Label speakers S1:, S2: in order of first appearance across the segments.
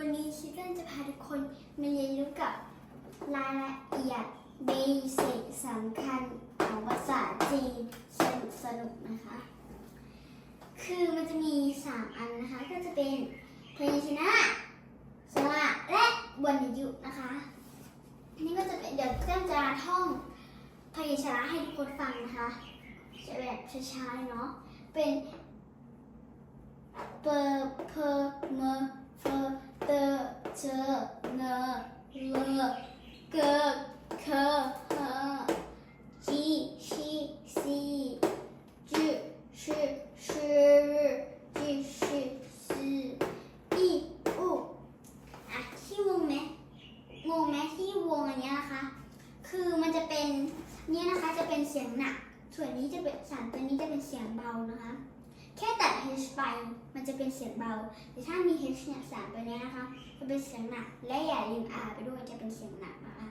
S1: วันนี้ชิคเก้นจะพาทุกคนมาเรียนรู้กับรายละเอียดเบสิกสำคัญของภาษาจีนสนุกสนุกๆนะคะ คือมันจะมี 3 อันนะคะ ก็จะเป็นพยัญชนะสระและวรรณยุกต์นะคะอันนี้ก็จะเป็นเดี๋ยวเจ้าจะท่องพยัญชนะให้ทุกคนฟังนะคะจะแบบช้าๆเนาะเป็นเปอร์เพอเมอเฟอเตอ เจอเนเลเกเคเฮจีชีซีจืชืชืจีชื่อซีอีอูอะที่วงไหมงงไหมที่วงอันเนี้ยนะคะ คือมันจะเป็นเนี่ยนะคะจะเป็นเสียงหนัก ส่วนนี้จะเป็นสารตัวนี้จะเป็นเสียงเบานะคะ แค่ตัด H ไปมัน จะเป็นเสียงเบา แต่ถ้ามี H เนี่ยสารตัวเนี้ยนะคะ จะเป็นเสียงหนัก และอย่าลืม R ไปด้วยจะเป็นเสียงหนักนะคะ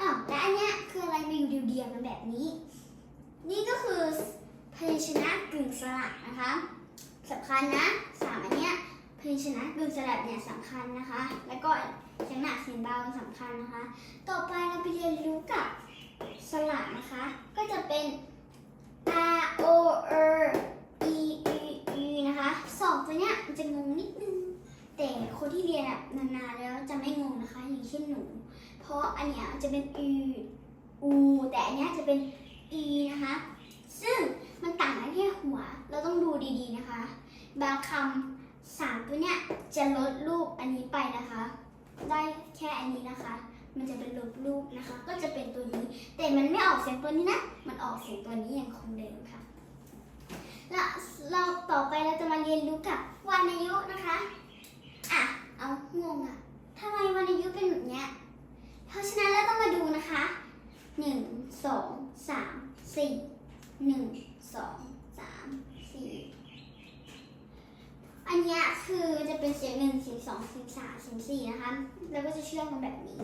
S1: อ้าวและอันเนี้ยคืออะไรมาอยู่เดียวๆกันแบบนี้ นี่ก็คือพยัญชนะกึ่งสระนะคะสำคัญนะสามอันเนี้ยพยัญชนะกึ่งสระเนี่ยสำคัญนะคะ แล้วก็เสียงหนักเสียงเบาสำคัญนะคะ ต่อไปเราไปเรียนรู้กับสระนะคะ ก็จะเป็น R O R E E E นะคะสองตัวเนี้ยมันจะงงนิดนึง แต่คน ที่เรียนแบบนานๆแล้วจะไม่งงนะคะ อย่างเช่นหนู เพราะอันเนี้ยจะเป็น U U แต่อันเนี้ยจะเป็น E นะคะ ซึ่งมันต่างกันแค่หัว เราต้องดูดีๆนะคะ บางคำสามตัวเนี้ยจะลดรูปอันนี้ไปนะคะ ได้แค่อันนี้นะคะ มันจะเป็นลบรูปนะคะ ก็จะเป็นตัวนี้ แต่มันไม่ออกเสียงตัวนี้นะ มันออกเสียงตัวนี้อย่างคงเดิมค่ะแล้วเราต่อไปเราจะมาเรียนรู้กับวรรณยุกต์นะคะ อะ เอางงอะทำไมวรรณยุกต์เป็นแบบเนี้ย เพราะฉะนั้นเราต้องมาดูนะคะหนึ่งสองสามสี่หนึ่งสองสามสี่อันเนี้ยคือจะเป็นเสียงหนึ่งเสียงสองเสียงสามเสียงสี่นะคะ แล้วก็จะเชื่อมกันแบบนี้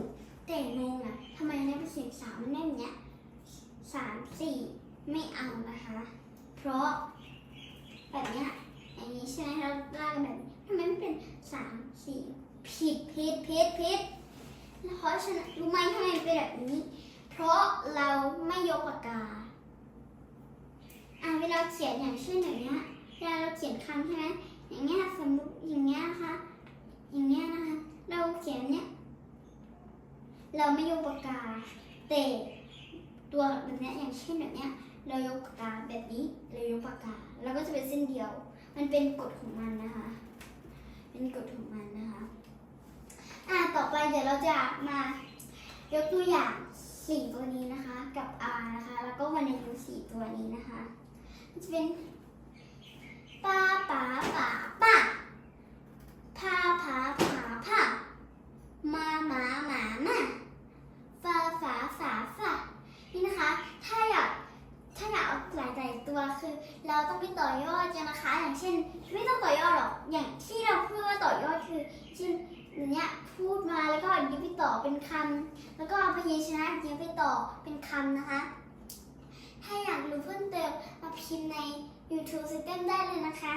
S1: แต่งงอะทำไมอันเนี้ยเป็นเสียงสามมันไม่แบบเนี้ยสามสี่ไม่เอานะคะ เพราะแบบเนี้ยอย่างนี้ใช่ไหมเราลากกันแบบนี้ทำไมไม่เป็นสาม สี่ผิดผิดผิดผิดเพราะฉะนั้นรู้ไหมทำไมเป็นแบบนี้ เพราะเราไม่ยกปากกา อ่าเวลาเขียนอย่างเช่นอย่างเนี้ยเวลาเราเขียนคำใช่ไหมอย่างเงี้ยสมมติอย่างเงี้ยนะคะ อย่างเงี้ยนะคะ เราเขียนเนี้ยเราไม่ยกปากกา แต่ตัวแบบเนี้ยอย่างเช่นแบบเนี้ยเรายกปากกาแบบนี้เรายกปากกา แล้วก็จะเป็นเส้นเดียว มันเป็นกฎของมันนะคะ เป็นกฎของมันนะคะ อ่าต่อไป เดี๋ยวเราจะมายกตัวอย่างสี่ตัวนี้นะคะ กับ R นะคะ แล้วก็วันในยูสี่ตัวนี้นะคะจะเป็นป้าป๋าป๋าป้าพาผาผาผามาหมาหมามาฟาฝาฝาฝานี่นะคะ ถ้าอยากถ้าอยากเอาหลายหลายตัวคือ เราต้องไปต่อยอดกันนะคะ อย่างเช่น ไม่ต้องต่อยอดหรอกอย่างที่เราพูดว่าต่อยอดคือเช่นอย่างเนี้ย ต่อเป็นคำแล้วก็เอาพยัญชนะยึดไปต่อเป็นคำนะคะ ถ้าอยากรู้เพิ่มเติมมาพิมพ์ใน YouTube System ได้เลยนะคะ